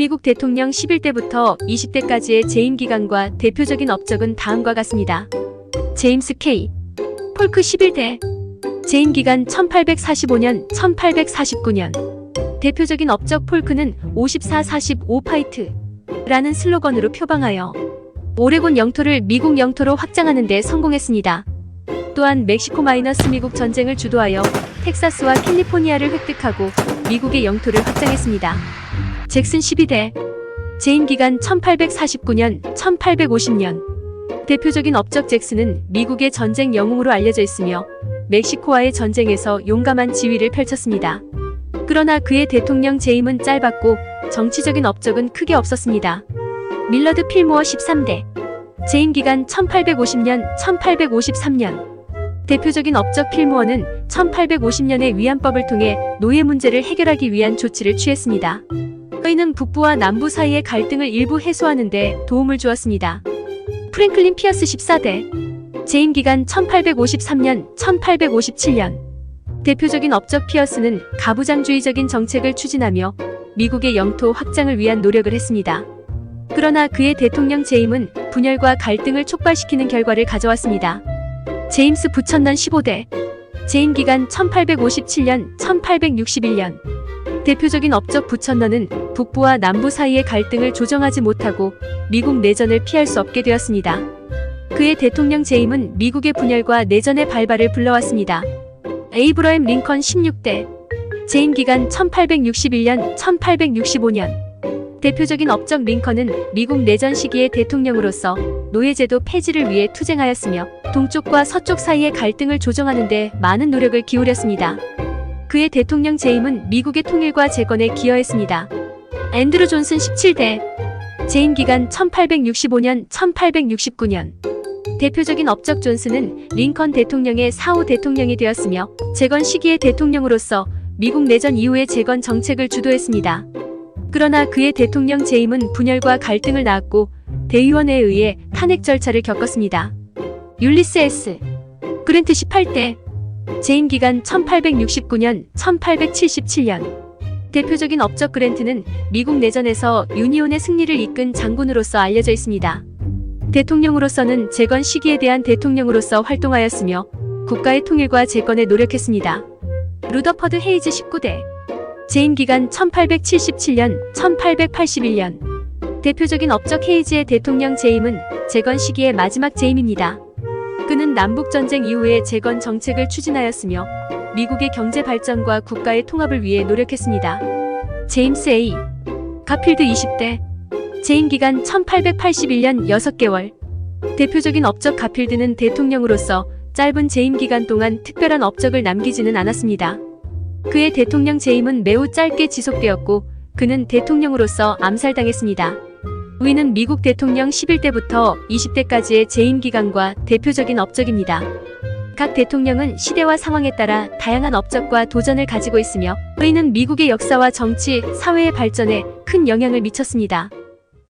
미국 대통령 11대부터 20대까지의 재임 기간과 대표적인 업적은 다음과 같습니다. 제임스 K. 폴크 11대 재임 기간 1845년 1849년 대표적인 업적 폴크는 54-45 파이트 라는 슬로건으로 표방하여 오레곤 영토를 미국 영토로 확장하는 데 성공했습니다. 또한 멕시코 마이너스 미국 전쟁을 주도하여 텍사스와 캘리포니아를 획득하고 미국의 영토를 확장했습니다. 잭슨 12대 재임 기간 1849년 1850년 대표적인 업적 잭슨은 미국의 전쟁 영웅으로 알려져 있으며 멕시코와의 전쟁에서 용감한 지휘를 펼쳤습니다. 그러나 그의 대통령 재임은 짧았고 정치적인 업적은 크게 없었습니다. 밀러드 필모어 13대 재임 기간 1850년 1853년 대표적인 업적 필모어는 1850년의 위안법을 통해 노예 문제를 해결하기 위한 조치를 취했습니다. 그이는 북부와 남부 사이의 갈등을 일부 해소하는 데 도움을 주었습니다. 프랭클린 피어스 14대 재임 기간 1853년 1857년 대표적인 업적 피어스는 가부장주의적인 정책을 추진하며 미국의 영토 확장을 위한 노력을 했습니다. 그러나 그의 대통령 재임은 분열과 갈등을 촉발시키는 결과를 가져왔습니다. 제임스 부천난 15대 재임 기간 1857년 1861년 대표적인 업적 부천넌은 북부와 남부 사이의 갈등을 조정하지 못하고 미국 내전을 피할 수 없게 되었습니다. 그의 대통령 재임은 미국의 분열과 내전의 발발을 불러왔습니다. 에이브러햄 링컨 16대 재임 기간 1861년 1865년 대표적인 업적 링컨은 미국 내전 시기의 대통령으로서 노예제도 폐지를 위해 투쟁하였으며 동쪽과 서쪽 사이의 갈등을 조정하는 데 많은 노력을 기울였습니다. 그의 대통령 재임은 미국의 통일과 재건에 기여했습니다. 앤드루 존슨 17대 재임 기간 1865년 1869년 대표적인 업적 존슨은 링컨 대통령의 사후 대통령이 되었으며 재건 시기의 대통령으로서 미국 내전 이후의 재건 정책을 주도했습니다. 그러나 그의 대통령 재임은 분열과 갈등을 낳았고 대의원에 의해 탄핵 절차를 겪었습니다. 율리스 S. 그랜트 18대 재임 기간 1869년 1877년 대표적인 업적 그랜트는 미국 내전에서 유니온의 승리를 이끈 장군으로서 알려져 있습니다. 대통령으로서는 재건 시기에 대한 대통령으로서 활동하였으며 국가의 통일과 재건에 노력했습니다. 루더퍼드 헤이즈 19대 재임 기간 1877년 1881년 대표적인 업적 헤이즈의 대통령 재임은 재건 시기의 마지막 재임입니다. 그는 남북전쟁 이후에 재건 정책을 추진하였으며 미국의 경제 발전과 국가의 통합을 위해 노력했습니다. 제임스 A. 가필드 20대 재임 기간 1881년 6개월 대표적인 업적 가필드는 대통령으로서 짧은 재임 기간 동안 특별한 업적을 남기지는 않았습니다. 그의 대통령 재임은 매우 짧게 지속되었고 그는 대통령으로서 암살당했습니다. 위는 미국 대통령 11대부터 20대까지의 재임 기간과 대표적인 업적입니다. 각 대통령은 시대와 상황에 따라 다양한 업적과 도전을 가지고 있으며 의는 미국의 역사와 정치, 사회의 발전에 큰 영향을 미쳤습니다.